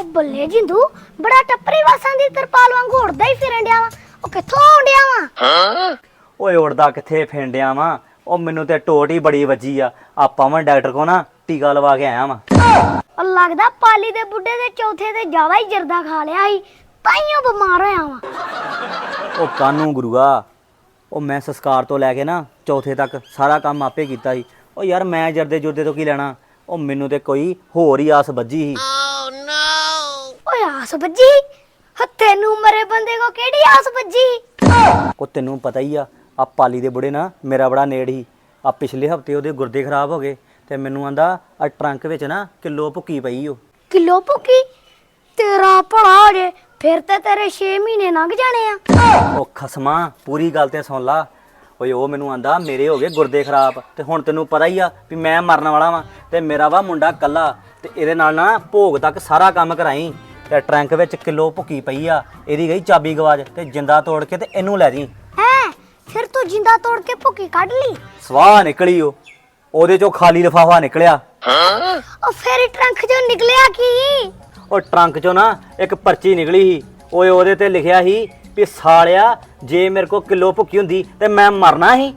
ਉਹ ਬੱਲੇ ਜਿੰਦੂ ਬੜਾ ਟੱਪਰੀ ਵਾਸਾਂ ਦੀ ਤਰਪਾਲ ਵਾਂਗ ਉੜਦਾ ਹੀ ਫਿਰਨ ਡਿਆ ਵਾ। ਉਹ ਕਿੱਥੋਂ ਆਉਂਦਿਆ ਵਾ? ਓਏ ਉੜਦਾ ਕਿੱਥੇ ਫੇਂਡਿਆ ਵਾਂ? ਉਹ ਮੈਨੂੰ ਤੇ ਟੋਟ ਹੀ ਬੜੀ ਵੱਜੀ ਆ। ਆਪਾਂ ਮੈਂ ਡਾਕਟਰ ਕੋ ਨਾ ਟੀਕਾ ਲਵਾ ਕੇ ਆਇਆ ਵਾਂ। ਉਹ ਲੱਗਦਾ ਪਾਲੀ ਦੇ ਬੁੱਢੇ ਦੇ ਚੌਥੇ ਤੇ ਜ਼ਿਆਦਾ ਹੀ ਜਰਦਾ ਖਾ ਲਿਆ ਸੀ। ਤਾਈਓ ਬਿਮਾਰ ਹੋਇਆ ਵਾ। ਉਹ ਕਾਨੂੰ ਗੁਰੂਆ? ਉਹ ਮੈਂ ਸੰਸਕਾਰ ਤੋਂ ਲੈ ਕੇ ਨਾ ਚੌਥੇ ਤੱਕ ਸਾਰਾ ਕੰਮ ਆਪੇ ਕੀਤਾ ਸੀ। ਉਹ ਯਾਰ ਮੈਂ ਜਰਦੇ ਜੁਰਦੇ ਤੋਂ ਕੀ ਲੈਣਾ? ਉਹ ਮੈਨੂੰ ਤੇ ਕੋਈ ਹੋਰ ਹੀ ਆਸ ਵੱਜੀ ਸੀ। ਆਸ ਵੱਜੀ? ਹੱਥੇ ਨੂੰ ਮਰੇ ਬੰਦੇ ਕੋ ਕਿਹੜੀ ਆਸ ਵੱਜੀ? ਉਹ ਤੈਨੂੰ ਪਤਾ ਹੀ ਆ ਆ ਪਾਲੀ ਦੇ ਬੁੜੇ ਨਾ ਮੇਰਾ ਬੜਾ ਨੇੜ ਹੀ। ਆ ਪਿਛਲੇ ਹਫ਼ਤੇ ਉਹਦੇ ਗੁਰਦੇ ਖਰਾਬ ਹੋ ਗਏ ਤੇ ਮੈਨੂੰ ਆਂਦਾ ਆ ਟਰੰਕ ਵਿੱਚ ਨਾ ਕਿਲੋ ਭੁੱਕੀ ਪਈ ਓ। ਕਿਲੋ ਭੁੱਕੀ? ਤੇਰਾ ਭਲਾ ਜੇ ਫਿਰ ਤੇ ਤੇਰੇ 6 ਮਹੀਨੇ ਲੰਘ ਜਾਣੇ ਆ। ਉਹ ਖਸਮਾ ਪੂਰੀ ਗੱਲ ਤੇ ਸੁਣ ਲਾ। ਓਏ ਉਹ ਮੈਨੂੰ ਆਂਦਾ ਮੇਰੇ ਹੋ ਗਏ ਗੁਰਦੇ ਖਰਾਬ। ਤੇ ਹੁਣ ਤੈਨੂੰ ਪਤਾ ਹੀ ਆ ਵੀ ਮੈਂ ਮਰਨ ਵਾਲਾ ਵਾਂ ਤੇ ਮੇਰਾ ਵਾ ਮੁੰਡਾ ਕੱਲਾ ਤੇ ਇਹਦੇ ਨਾਲ ਨਾ ਭੋਗ ਤੱਕ ਸਾਰਾ ਕੰਮ ਕਰਾਈ। ਤੇ ਟਰੰਕ ਵਿੱਚ ਕਿਲੋ ਭੁੱਕੀ ਪਈ ਆ ਇਹਦੀ ਗਈ ਚਾਬੀ ਗਵਾਜ ਤੇ ਜਿੰਦਾ ਤੋੜ ਕੇ ਤੇ ਇਹਨੂੰ ਲੈ ਜੀ। ਹੈ ਫਿਰ ਤੂੰ ਜਿੰਦਾ ਤੋੜ ਕੇ ਭੁੱਕੀ ਕੱਢ ਲਈ? ਸਵਾਹ ਨਿਕਲੀ ਉਹ। ਉਹਦੇ ਚੋਂ ਖਾਲੀ ਲਿਫਾਫਾ ਨਿਕਲਿਆ। ਉਹ ਫਿਰ ਟਰੰਕ ਚੋਂ ਨਿਕਲਿਆ ਕੀ? ਉਹ ਟਰੰਕ ਚੋਂ ਨਾ ਇੱਕ ਪਰਚੀ ਨਿਕਲੀ ਸੀ। ਓਏ ਉਹਦੇ ਤੇ ਲਿਖਿਆ ਸੀ ਵੀ ਸਾਲਿਆ ਜੇ ਮੇਰੇ ਕੋ ਕਿਲੋ ਭੁੱਕੀ ਹੁੰਦੀ ਤੇ ਮੈਂ ਮਰਨਾ ਸੀ।